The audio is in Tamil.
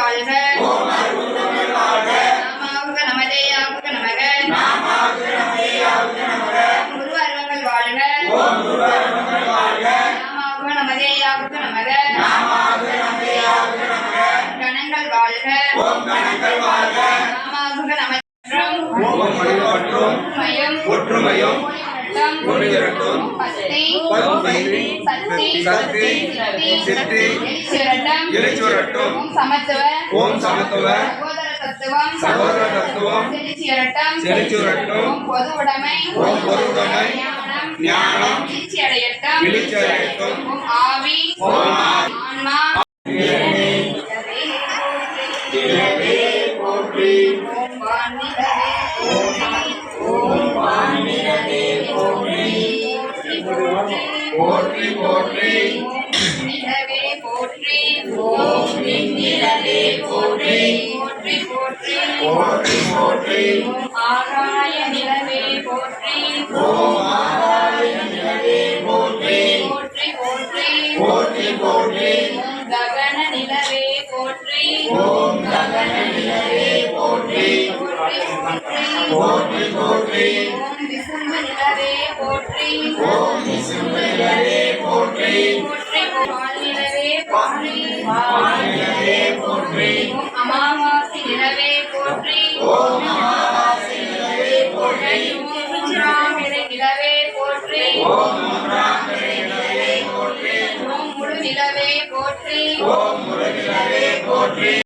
வாழ்க. நாமாவுக நமதே யாவுக நமக. குரு அருவங்கள் வாழ்க. நாமாவுக நமதே யாவுக நமக. கணங்கள் வாழ்க. நாமாவுக நமதம் ஓம் மயம் ஒற்றுமையும் ஒளிரட்டும். பத்தி பத்தி, சக்தி சக்தி, சித்தி, எழுச்சிரட்டம் எழுச்சிரட்டும். ஓம் சமத்துவ ஓம் சமத்துவ சகோதர தத்துவம் சகோதர தத்துவம் செழிச்சிரட்டம் செழிச்சிரட்டும். ஓம் பொது உடைமை ஓம் பொது உடைமை. ஞானம். எழுச்சி அடையட்டும் எழுச்சி அடையட்டும். ஓம் ஆவி ஓம். ஆன்மா போற்றி ஓம் வான்நிலவே போற்றி போற்றி. நிலவே போற்றி. ஓம் நிலவே போற்றி. போற்றி போற்றி. போற்றி போற்றி. ஆகாய நிலவே போற்றி. ஓம் ஆகாய நிலவே போற்றி போற்றி. போற்றி போற்றி. போற்றி ககன நிலவே போற்றி. ஓம் ககன நிலவே போற்றி போற்றி. போற்றி போற்றி. நிலவே போற்றி. நிலவே போற்றி. நிலவே போற்றி. நிலவே போற்றி. அமாவாசி நிலவே போற்றி. நிலவே போற்றி. போற்றி.